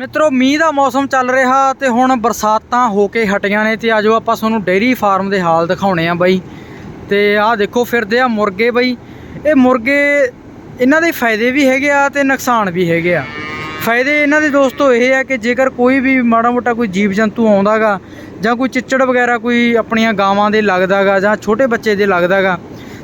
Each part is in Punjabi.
ਮਿੱਤਰੋ, ਮੀਂਹ ਦਾ ਮੌਸਮ ਚੱਲ ਰਿਹਾ ਤੇ ਹੁਣ ਬਰਸਾਤਾਂ ਹੋ ਕੇ ਹਟੀਆਂ ਨੇ ਤੇ ਆਜੋ ਆਪਾਂ ਤੁਹਾਨੂੰ ਡੇਅਰੀ ਫਾਰਮ ਦੇ ਹਾਲ ਦਿਖਾਉਣੇ ਆ ਬਾਈ। ਤੇ ਆਹ ਦੇਖੋ, ਫਿਰਦੇ ਆ ਮੁਰਗੇ ਬਾਈ। ਇਹ ਮੁਰਗੇ ਇਹਨਾਂ ਦੇ ਫਾਇਦੇ ਵੀ ਹੈਗੇ ਆ ਤੇ ਨੁਕਸਾਨ ਵੀ ਹੈਗੇ ਆ। ਫਾਇਦੇ ਇਹਨਾਂ ਦੇ ਦੋਸਤੋ ਇਹ ਆ ਕਿ ਜੇਕਰ ਕੋਈ ਵੀ ਮਾੜਾ ਮੋਟਾ ਕੋਈ ਜੀਵ ਜੰਤੂ ਆਉਂਦਾਗਾ ਜਾਂ ਕੋਈ ਚਿੱਚੜ ਵਗੈਰਾ ਕੋਈ ਆਪਣੀਆਂ ਗਾਵਾਂ ਦੇ ਲੱਗਦਾਗਾ ਜਾਂ ਛੋਟੇ ਬੱਚੇ ਦੇ ਲੱਗਦਾਗਾ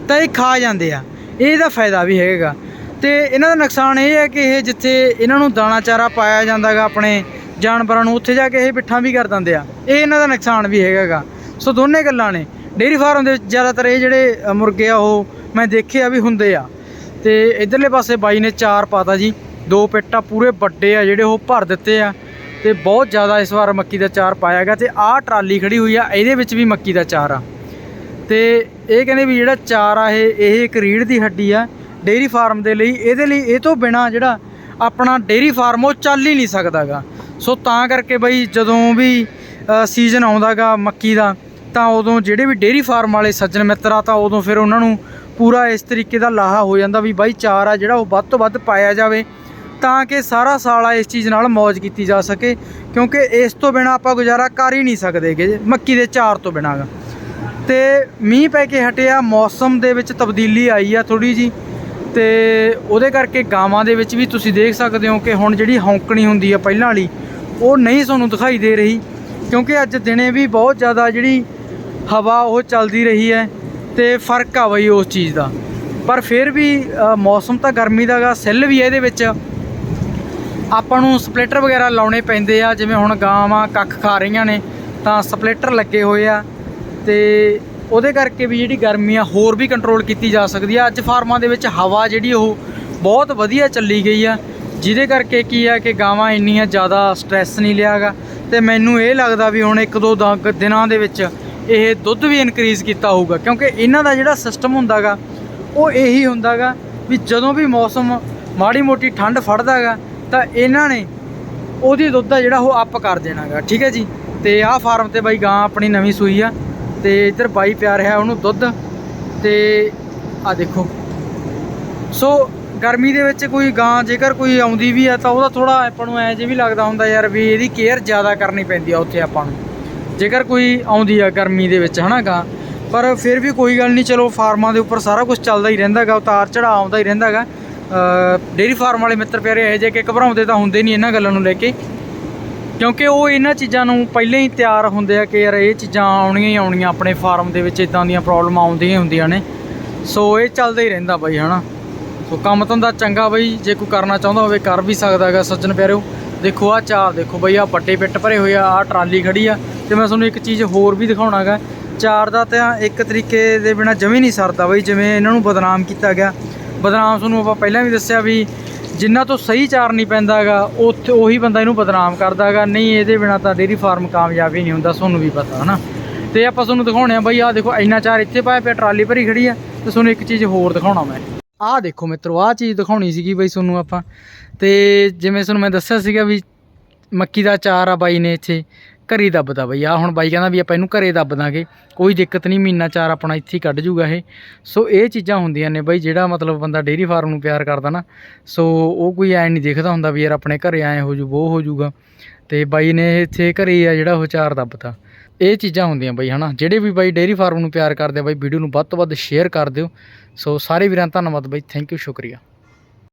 ਤਾਂ ਇਹ ਖਾ ਜਾਂਦੇ ਆ। ਇਹਦਾ ਫਾਇਦਾ ਵੀ ਹੈਗਾ। ਤੇ ਇਹਨਾਂ ਦਾ ਨੁਕਸਾਨ ਇਹ ਹੈ ਕਿ ਇਹ ਜਿੱਥੇ ਇਹਨਾਂ ਨੂੰ ਦਾਣਾ ਚਾਰਾ ਪਾਇਆ ਜਾਂਦਾਗਾ ਆਪਣੇ ਜਾਨਵਰਾਂ ਨੂੰ, ਉੱਥੇ ਜਾ ਕੇ ਇਹ ਪਿੱਠਾਂ ਵੀ ਕਰ ਦਿੰਦੇ ਆ। ਇਹ ਇਹਨਾਂ ਦਾ ਨੁਕਸਾਨ ਵੀ ਹੈਗਾਗਾ। ਸੋ ਦੋਨੇ ਗੱਲਾਂ ਨੇ। ਡੇਅਰੀ ਫਾਰਮ ਦੇ ਵਿੱਚ ਜ਼ਿਆਦਾਤਰ ਇਹ ਜਿਹੜੇ ਮੁਰਗੇ ਆ, ਉਹ ਮੈਂ ਦੇਖੇ ਆ ਵੀ ਹੁੰਦੇ ਆ। ਤੇ ਇਧਰਲੇ ਪਾਸੇ ਬਾਈ ਨੇ ਚਾਰ ਪਾਤਾ ਜੀ। ਦੋ ਪਿੱਟਾ ਪੂਰੇ ਵੱਡੇ ਆ ਜਿਹੜੇ ਉਹ ਭਰ ਦਿੱਤੇ ਆ। ਤੇ ਬਹੁਤ ਜ਼ਿਆਦਾ ਇਸ ਵਾਰ ਮੱਕੀ ਦਾ ਚਾਰ ਪਾਇਆ ਗਿਆ ਤੇ ਆਹ ਟਰਾਲੀ ਖੜੀ ਹੋਈ ਆ, ਇਹਦੇ ਵਿੱਚ ਵੀ ਮੱਕੀ ਦਾ ਚਾਰ ਆ। ਤੇ ਇਹ ਕਹਿੰਦੇ ਵੀ ਜਿਹੜਾ ਚਾਰ ਆ, ਇਹ ਇਹ ਇੱਕ ਰੀੜ ਦੀ ਹੱਡੀ ਆ। ਡੇਅਰੀ ਫਾਰਮ ਦੇ ਲਈ, ਇਹਦੇ ਲਈ, ਇਹ ਤੋਂ ਬਿਨਾ ਜਿਹੜਾ ਆਪਣਾ ਡੇਅਰੀ ਫਾਰਮ ਉਹ ਚੱਲ ਹੀ ਨਹੀਂ ਸਕਦਾਗਾ। ਸੋ ਤਾਂ ਕਰਕੇ ਬਈ ਜਦੋਂ ਵੀ ਸੀਜ਼ਨ ਆਉਂਦਾਗਾ ਮੱਕੀ ਦਾ, ਤਾਂ ਉਦੋਂ ਜਿਹੜੇ ਵੀ ਡੇਅਰੀ ਫਾਰਮ ਵਾਲੇ ਸੱਜਣ ਮਿੱਤਰ ਆ, ਤਾਂ ਉਦੋਂ ਫਿਰ ਉਹਨਾਂ ਨੂੰ ਪੂਰਾ ਇਸ ਤਰੀਕੇ ਦਾ ਲਾਹਾ ਹੋ ਜਾਂਦਾ ਵੀ ਬਾਈ ਚਾਰ ਆ ਜਿਹੜਾ ਉਹ ਵੱਧ ਤੋਂ ਵੱਧ ਪਾਇਆ ਜਾਵੇ, ਤਾਂ ਕਿ ਸਾਰਾ ਸਾਲ ਆ ਇਸ ਚੀਜ਼ ਨਾਲ ਮौज ਕੀਤੀ ਜਾ ਸਕੇ, ਕਿਉਂਕਿ ਇਸ ਤੋਂ ਬਿਨਾ ਆਪਾਂ ਗੁਜ਼ਾਰਾ ਕਰ ਹੀ ਨਹੀਂ ਸਕਦੇਗੇ, ਮੱਕੀ ਦੇ ਚਾਰ ਤੋਂ ਬਿਨਾਂ ਗਾ। ਤੇ ਮੀਂਹ ਪੈ ਕੇ ਹਟਿਆ, ਮੌਸਮ ਦੇ ਵਿੱਚ ਤਬਦੀਲੀ ਆਈ ਆ ਥੋੜੀ ਜੀ ਤੇ ਉਹਦੇ ਕਰਕੇ ਗਾਵਾਂ ਦੇ ਵਿੱਚ ਵੀ ਤੁਸੀਂ ਦੇਖ ਸਕਦੇ ਹੋ ਕਿ ਹੁਣ ਜਿਹੜੀ ਹੌਂਕਣੀ ਹੁੰਦੀ ਆ ਪਹਿਲਾਂ ਵਾਲੀ, ਉਹ ਨਹੀਂ ਤੁਹਾਨੂੰ ਦਿਖਾਈ ਦੇ ਰਹੀ, ਕਿਉਂਕਿ ਅੱਜ ਦਿਨੇ ਵੀ ਬਹੁਤ ਜ਼ਿਆਦਾ ਜਿਹੜੀ ਹਵਾ ਉਹ ਚੱਲਦੀ ਰਹੀ ਹੈ ਤੇ ਫ਼ਰਕ ਆ ਬਈ ਉਸ ਚੀਜ਼ ਦਾ। ਪਰ ਫਿਰ ਵੀ ਮੌਸਮ ਤਾਂ ਗਰਮੀ ਦਾ ਗਾ, ਸਿੱਲ ਵੀ ਹੈ ਇਹਦੇ ਵਿੱਚ। ਆਪਾਂ ਨੂੰ ਸਪਲਿਟਰ ਵਗੈਰਾ ਲਾਉਣੇ ਪੈਂਦੇ ਆ, ਜਿਵੇਂ ਹੁਣ ਗਾਵਾਂ ਕੱਖ ਖਾ ਰਹੀਆਂ ਨੇ, ਤਾਂ ਸਪਲਿਟਰ ਲੱਗੇ ਹੋਏ ਆ ਤੇ ਉਹਦੇ ਕਰਕੇ ਵੀ ਜਿਹੜੀ ਗਰਮੀ ਆ ਹੋਰ ਵੀ ਕੰਟਰੋਲ ਕੀਤੀ ਜਾ ਸਕਦੀ ਆ। ਅੱਜ ਫਾਰਮਾਂ ਦੇ ਵਿੱਚ ਹਵਾ ਜਿਹੜੀ ਉਹ ਬਹੁਤ ਵਧੀਆ ਚੱਲੀ ਗਈ ਆ। ਜਿਹਦੇ ਕਰਕੇ ਕੀ ਆ ਕਿ ਗਾਵਾਂ ਇੰਨੀਆਂ ਜ਼ਿਆਦਾ ਸਟ੍ਰੈਸ ਨਹੀਂ ਲਿਆਗਾ। ਤੇ ਮੈਨੂੰ ਇਹ ਲੱਗਦਾ ਵੀ ਹੁਣ ਇੱਕ ਦੋ ਦ- ਦਿਨਾਂ ਦੇ ਵਿੱਚ ਇਹ ਦੁੱਧ ਵੀ ਇਨਕਰੀਜ਼ ਕੀਤਾ ਹੋਊਗਾ। ਕਿਉਂਕਿ ਇਹਨਾਂ ਦਾ ਜਿਹੜਾ ਸਿਸਟਮ ਹੁੰਦਾਗਾ, ਉਹ ਇਹੀ ਹੁੰਦਾਗਾ ਵੀ ਜਦੋਂ ਵੀ ਮੌਸਮ ਮਾੜੀ ਮੋਟੀ ਠੰਡ ਫੜਦਾਗਾ, ਤਾਂ ਇਹਨਾਂ ਨੇ ਉਹਦੀ ਦੁੱਧ ਦਾ ਜਿਹੜਾ ਉਹ ਅਪ ਕਰ ਦੇਣਾਗਾ। ਠੀਕ ਹੈ ਜੀ? ਤੇ ਆਹ ਫਾਰਮ ਤੇ ਬਾਈ ਗਾਂ ਆਪਣੀ ਨਵੀਂ ਸੂਈ ਆ। ਤੇ ਇੱਧਰ ਬਾਈ ਪਿਆ ਰਿਹਾ ਉਹਨੂੰ ਦੁੱਧ ਤੇ ਆ ਦੇਖੋ। ਸੋ ਗਰਮੀ ਦੇ ਵਿੱਚ ਕੋਈ ਗਾਂ ਜੇਕਰ ਕੋਈ ਆਉਂਦੀ ਵੀ ਹੈ ਤਾਂ ਉਹਦਾ ਥੋੜਾ ਆਪਾਂ ਨੂੰ ਐ ਜੇ ਵੀ ਲੱਗਦਾ ਹੁੰਦਾ ਯਾਰ ਵੀ ਇਹਦੀ ਕੇਅਰ ਜ਼ਿਆਦਾ ਕਰਨੀ ਪੈਂਦੀ ਆ ਉੱਥੇ ਆਪਾਂ ਨੂੰ। ਜੇਕਰ ਕੋਈ ਆਉਂਦੀ ਆ ਗਰਮੀ ਦੇ ਵਿੱਚ, ਹਨਾ ਗਾਂ? ਪਰ ਫਿਰ ਵੀ ਕੋਈ ਗੱਲ ਨਹੀਂ, ਚਲੋ ਫਾਰਮਾਂ ਦੇ ਉੱਪਰ ਸਾਰਾ ਕੁਝ ਚੱਲਦਾ ਹੀ ਰਹਿੰਦਾਗਾ, ਉਤਾਰ ਚੜਾਅ ਆਉਂਦਾ ਹੀ ਰਹਿੰਦਾਗਾ। ਡੇਰੀ ਫਾਰਮ ਵਾਲੇ ਮਿੱਤਰ ਪਿਆਰੇ ਇਹ ਜੇ ਕਿ ਘਬਰਾਉਂਦੇ ਤਾਂ ਹੁੰਦੇ ਨਹੀਂ ਇਹਨਾਂ ਗੱਲਾਂ ਨੂੰ ਲੈ ਕੇ। ਕਿਉਂਕਿ ਉਹ ਇਹਨਾਂ ਚੀਜ਼ਾਂ ਨੂੰ ਪਹਿਲਾਂ ਹੀ ਤਿਆਰ ਹੁੰਦੇ ਆ ਕਿ ਯਾਰ ਇਹ ਚੀਜ਼ਾਂ ਆਉਣੀਆਂ ਹੀ ਆਉਣੀਆਂ ਆਪਣੇ ਫਾਰਮ ਦੇ ਵਿੱਚ ਇਦਾਂ ਦੀਆਂ ਪ੍ਰੋਬਲਮਾਂ ਆਉਂਦੀਆਂ ਹੀ ਹੁੰਦੀਆਂ ਨੇ। ਸੋ ਇਹ ਚੱਲਦਾ ਹੀ ਰਹਿੰਦਾ ਬਾਈ, ਹਨਾ? ਸੋ ਕੰਮ ਧੰਦਾ ਚੰਗਾ ਬਾਈ, ਜੇ ਕੋਈ ਕਰਨਾ ਚਾਹੁੰਦਾ ਹੋਵੇ ਕਰ ਵੀ ਸਕਦਾ ਹੈਗਾ ਸੱਜਣ ਪਿਆਰਿਓ। ਦੇਖੋ ਆ ਚਾਰ ਦੇਖੋ ਬਈ ਆ ਵੱਡੇ ਪਿੱਟ ਭਰੇ ਹੋਏ ਆ ਆ ਟਰਾਲੀ ਖੜੀ ਆ। ਤੇ ਮੈਂ ਤੁਹਾਨੂੰ ਇੱਕ ਚੀਜ਼ ਹੋਰ ਵੀ ਦਿਖਾਉਣਾਗਾ ਚਾਰ ਦਾ ਤਾਂ ਇੱਕ ਤਰੀਕੇ ਦੇ ਬਿਨਾ ਜਮੀ ਨਹੀਂ ਸਰਦਾ ਬਈ, ਜਿਵੇਂ ਇਹਨਾਂ ਨੂੰ ਬਦਨਾਮ ਕੀਤਾ ਗਿਆ। ਬਦਨਾਮ ਤੁਹਾਨੂੰ ਆਪਾਂ ਪਹਿਲਾਂ ਵੀ ਦੱਸਿਆ ਵੀ ਜਿੰਨਾ ਤੋਂ ਸਹੀ ਚਾਰ ਨਹੀਂ ਪੈਂਦਾ ਹੈਗਾ ਉੱਥੇ ਉਹੀ ਬੰਦਾ ਇਹਨੂੰ ਬਦਨਾਮ ਕਰਦਾ ਹੈਗਾ ਨਹੀਂ, ਇਹਦੇ ਬਿਨਾ ਤਾਂ ਡੇਰੀ ਫਾਰਮ ਕਾਮਯਾਬ ਹੀ ਨਹੀਂ ਹੁੰਦਾ, ਤੁਹਾਨੂੰ ਵੀ ਪਤਾ, ਹਨਾ? ਤੇ ਆਪਾਂ ਤੁਹਾਨੂੰ ਦਿਖਾਉਣੇ ਆ ਬਈ, ਆਹ ਦੇਖੋ, ਇੰਨਾ ਚਾਰ ਇੱਥੇ ਪਾਇਆ ਪਿਆ, ਟਰਾਲੀ ਭਰੀ ਖੜੀ ਆ, ਤੇ ਤੁਹਾਨੂੰ ਇੱਕ ਚੀਜ਼ ਹੋਰ ਦਿਖਾਉਣਾ ਮੈਂ। ਆਹ ਦੇਖੋ ਮਿੱਤਰੋ, ਆਹ ਚੀਜ਼ ਦਿਖਾਉਣੀ ਸੀਗੀ ਬਈ ਤੁਹਾਨੂੰ ਆਪਾਂ। ਤੇ ਜਿਵੇਂ ਤੁਹਾਨੂੰ ਮੈਂ ਦੱਸਿਆ ਸੀਗਾ ਵੀ ਮੱਕੀ ਦਾ ਚਾਰ ਆ ਬਾਈ ਨੇ ਇੱਥੇ ਘਰੀ ਦੱਬਦਾ ਬਈ। ਆ ਹੁਣ ਬਾਈ ਕਹਿੰਦਾ ਵੀ ਆਪਾਂ ਇਹਨੂੰ ਘਰੇ ਦੱਬ ਦਾਂਗੇ। ਕੋਈ ਦਿੱਕਤ ਨਹੀਂ, ਮਹੀਨਾ ਚਾਰ ਆਪਣਾ ਇੱਥੇ ਹੀ ਕੱਢ ਜੂਗਾ ਇਹ। ਸੋ ਇਹ ਚੀਜ਼ਾਂ ਹੁੰਦੀਆਂ ਨੇ ਬਾਈ, ਜਿਹੜਾ ਮਤਲਬ ਬੰਦਾ ਡੇਅਰੀ ਫਾਰਮ ਨੂੰ ਪਿਆਰ ਕਰਦਾ ਨਾ, ਸੋ ਉਹ ਕੋਈ ਐ ਨਹੀਂ ਦੇਖਦਾ ਹੁੰਦਾ ਵੀ ਯਾਰ ਆਪਣੇ ਘਰੇ ਐ ਹੋ ਜੂ ਉਹ ਹੋ ਜੂਗਾ ਤੇ ਬਾਈ ਨੇ ਇਹ ਇੱਥੇ ਘਰੇ ਹੀ ਆ ਜਿਹੜਾ ਉਹ ਚਾਰ ਦੱਬਤਾ। ਇਹ ਚੀਜ਼ਾਂ ਹੁੰਦੀਆਂ ਬਾਈ, ਹਨਾ। ਜਿਹੜੇ ਵੀ ਬਾਈ ਡੇਅਰੀ ਫਾਰਮ ਨੂੰ ਪਿਆਰ ਕਰਦੇ ਆ ਬਾਈ, ਵੀਡੀਓ ਨੂੰ ਵੱਧ ਤੋਂ ਵੱਧ ਸ਼ੇਅਰ ਕਰ ਦਿਓ। ਸੋ ਸਾਰੇ ਵੀਰਾਂ ਦਾ ਧੰਨਵਾਦ ਬਾਈ ਥੈਂਕ ਯੂ ਸ਼ੁਕਰੀਆ।